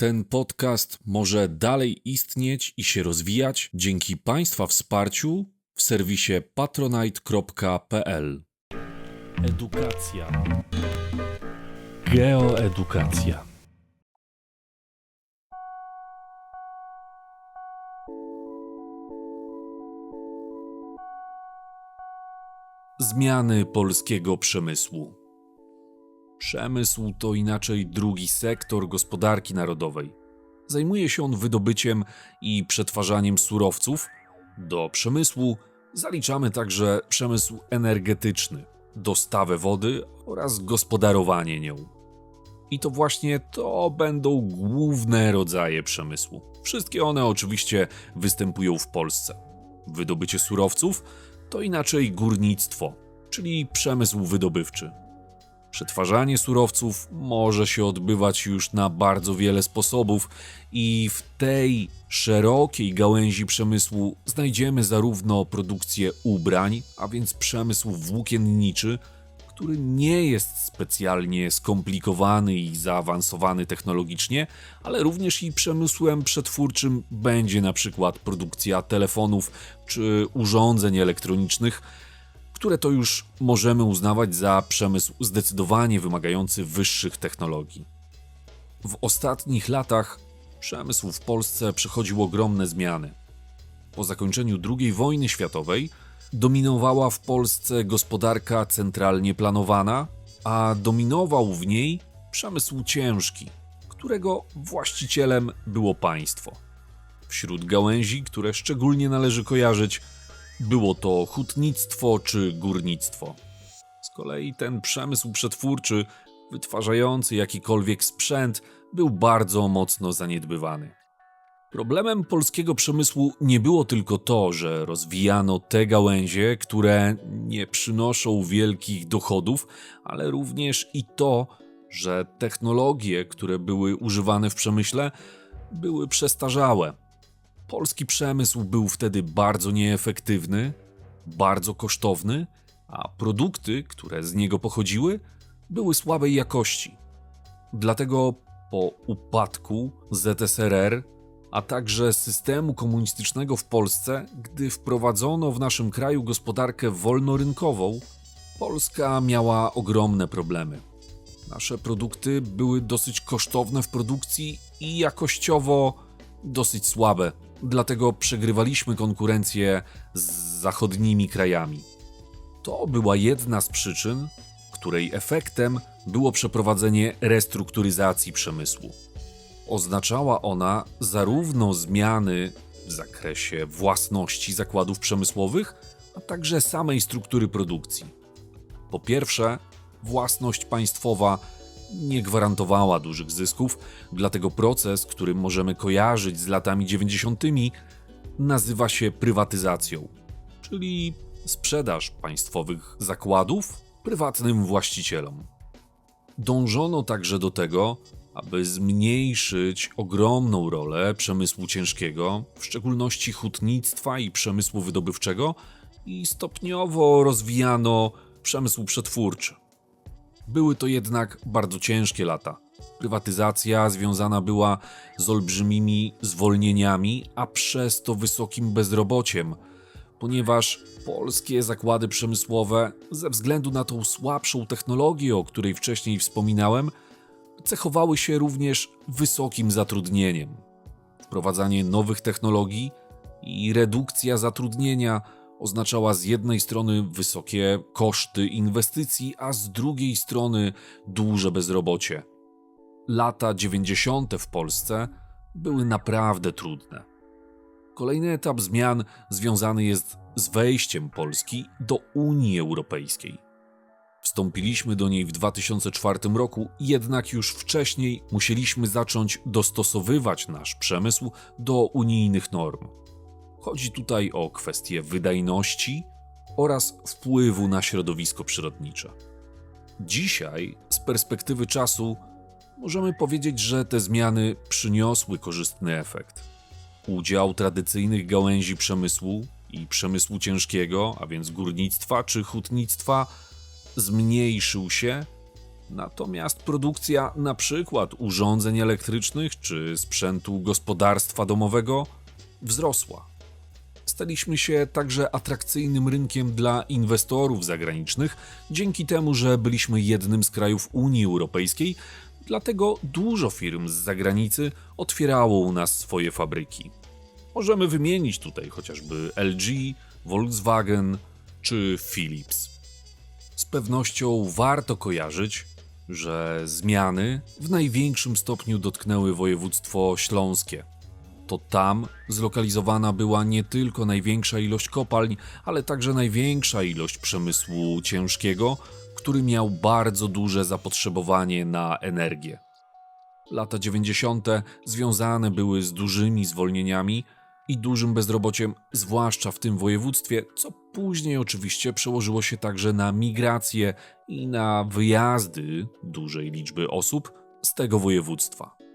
Ten podcast może dalej istnieć i się rozwijać dzięki Państwa wsparciu w serwisie patronite.pl. Edukacja. Geoedukacja. Zmiany polskiego przemysłu. Przemysł to inaczej drugi sektor gospodarki narodowej. Zajmuje się on wydobyciem i przetwarzaniem surowców. Do przemysłu zaliczamy także przemysł energetyczny, dostawę wody oraz gospodarowanie nią. I to właśnie to będą główne rodzaje przemysłu. Wszystkie one oczywiście występują w Polsce. Wydobycie surowców to inaczej górnictwo, czyli przemysł wydobywczy. Przetwarzanie surowców może się odbywać już na bardzo wiele sposobów, i w tej szerokiej gałęzi przemysłu znajdziemy zarówno produkcję ubrań, a więc przemysł włókienniczy, który nie jest specjalnie skomplikowany i zaawansowany technologicznie, ale również i przemysłem przetwórczym będzie na przykład produkcja telefonów czy urządzeń elektronicznych które to już możemy uznawać za przemysł zdecydowanie wymagający wyższych technologii. W ostatnich latach przemysł w Polsce przechodził ogromne zmiany. Po zakończeniu II wojny światowej dominowała w Polsce gospodarka centralnie planowana, a dominował w niej przemysł ciężki, którego właścicielem było państwo. Wśród gałęzi, które szczególnie należy kojarzyć, było to hutnictwo czy górnictwo. Z kolei ten przemysł przetwórczy, wytwarzający jakikolwiek sprzęt, był bardzo mocno zaniedbywany. Problemem polskiego przemysłu nie było tylko to, że rozwijano te gałęzie, które nie przynoszą wielkich dochodów, ale również i to, że technologie, które były używane w przemyśle, były przestarzałe Polski przemysł był wtedy bardzo nieefektywny, bardzo kosztowny, a produkty, które z niego pochodziły, były słabej jakości. Dlatego po upadku ZSRR, a także systemu komunistycznego w Polsce, gdy wprowadzono w naszym kraju gospodarkę wolnorynkową, Polska miała ogromne problemy. Nasze produkty były dosyć kosztowne w produkcji i jakościowo dosyć słabe dlatego przegrywaliśmy konkurencję z zachodnimi krajami. To była jedna z przyczyn, której efektem było przeprowadzenie restrukturyzacji przemysłu. Oznaczała ona zarówno zmiany w zakresie własności zakładów przemysłowych, a także samej struktury produkcji. Po pierwsze, własność państwowa nie gwarantowała dużych zysków, dlatego proces, który możemy kojarzyć z latami 90., nazywa się prywatyzacją, czyli sprzedaż państwowych zakładów prywatnym właścicielom. Dążono także do tego, aby zmniejszyć ogromną rolę przemysłu ciężkiego, w szczególności hutnictwa i przemysłu wydobywczego, i stopniowo rozwijano przemysł przetwórczy. Były to jednak bardzo ciężkie lata. Prywatyzacja związana była z olbrzymimi zwolnieniami, a przez to wysokim bezrobociem, ponieważ polskie zakłady przemysłowe, ze względu na tą słabszą technologię, o której wcześniej wspominałem, cechowały się również wysokim zatrudnieniem. Wprowadzanie nowych technologii i redukcja zatrudnienia oznaczała z jednej strony wysokie koszty inwestycji, a z drugiej strony duże bezrobocie. Lata 90. w Polsce były naprawdę trudne. Kolejny etap zmian związany jest z wejściem Polski do Unii Europejskiej. Wstąpiliśmy do niej w 2004 roku, jednak już wcześniej musieliśmy zacząć dostosowywać nasz przemysł do unijnych norm. Chodzi tutaj o kwestie wydajności oraz wpływu na środowisko przyrodnicze. Dzisiaj, z perspektywy czasu, możemy powiedzieć, że te zmiany przyniosły korzystny efekt. Udział tradycyjnych gałęzi przemysłu i przemysłu ciężkiego, a więc górnictwa czy hutnictwa, zmniejszył się, Natomiast produkcja na przykład urządzeń elektrycznych czy sprzętu gospodarstwa domowego wzrosła. Staliśmy się także atrakcyjnym rynkiem dla inwestorów zagranicznych dzięki temu, że byliśmy jednym z krajów Unii Europejskiej, dlatego dużo firm z zagranicy otwierało u nas swoje fabryki. Możemy wymienić tutaj chociażby LG, Volkswagen czy Philips. Z pewnością warto kojarzyć, że zmiany w największym stopniu dotknęły województwo śląskie. To tam zlokalizowana była nie tylko największa ilość kopalń, ale także największa ilość przemysłu ciężkiego, który miał bardzo duże zapotrzebowanie na energię. Lata 90. związane były z dużymi zwolnieniami i dużym bezrobociem, zwłaszcza w tym województwie, co później oczywiście przełożyło się także na migrację i na wyjazdy dużej liczby osób z tego województwa.